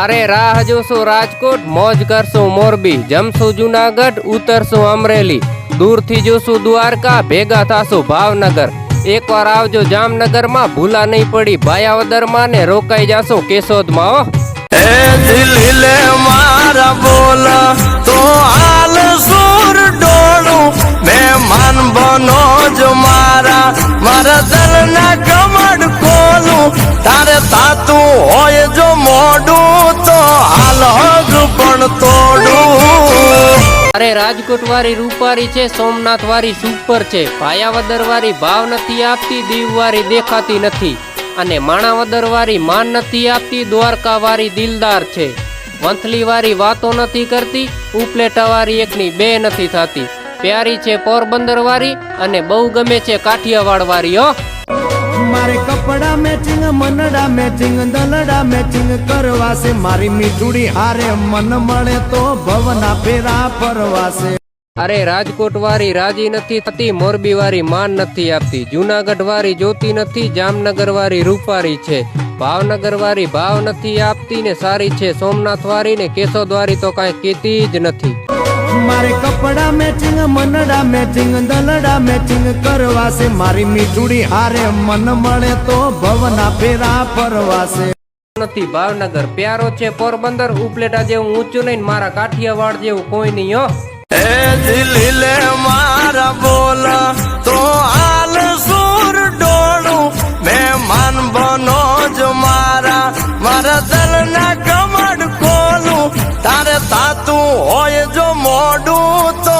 અરે રાહ જોશું રાજકોટ, મોજ કરશું મોરબી, જમશું જુનાગઢ, ઉતરશું અમરેલી, દૂરથી જોશું દ્વારકા, ભેગા થાશું ભાવનગર. એકવાર આવજો જામનગરમાં, ભૂલા નહીં પડી, ભાયાવદરમાં ને રોકાઈ જાશું કેશોદમાં, હો. એ દિલ્હી લે મારા બોલ, તો હાલ સુર ડોળું, મહેમાન બનો જો મારા. મારા દલના ખોલું તારે તાતું હોય જો મોડું તો હાલ પણ તોડું. અરે રાજકોટ વાળી રૂપારી છે સોમનાથ વાળી સુપર છે. ભાયાવદર વાળી ભાવ નથી આપતી દીવ દેખાતી નથી. અને માણાવદર વાળી માન નથી આપતી દ્વારકા વાળી દિલદાર છે. વંથલી વાળી વાતો નથી કરતી ઉપલેટા વાળી એકની બે નથી થતી. પ્યારી છે પોરબંદર વાળી અને બહુ ગમે છે કાઠિયાવાડ વાળી હો. મારે કપડા મેચિંગ મનડા મેચિંગ દલડા મેચિંગ કરવાશે. મારી મીઠુડી હારે મન મળે તો ભવના ફેરા ફરવાશે. અરે રાજકોટ વાળી રાજી નથી થતી મોરબી વાળી માન નથી આપતી. જુનાગઢ વાળી જોતી નથી જામનગર વાળી રૂપારી છે. ભાવનગર વાળી ભાવ નથી આપતી ને સારી છે. સોમનાથ વાળી ને કેશોદ વાળી તો કાંઈ કીતી જ નથી. મારે કપડા મેચિંગ મનડા મેચિંગ દલડા મેચિંગ કરવા છે મારી મીઠુડી હારે મન મળે તો ભવના ફેરા ફરવાશે. નથી ભાવનગર પ્યારો છે પોરબંદર ઉપલેટા જેવું ઊંચું નહીં મારા કાઠિયાવાડ જેવું કોઈ નહીં હો. એ દિલ્હી મારા બોલ તો આલ સુર ડોળું. મેમાન બનો જ મારા મારા તારે તાતું હોય જો મોડું તો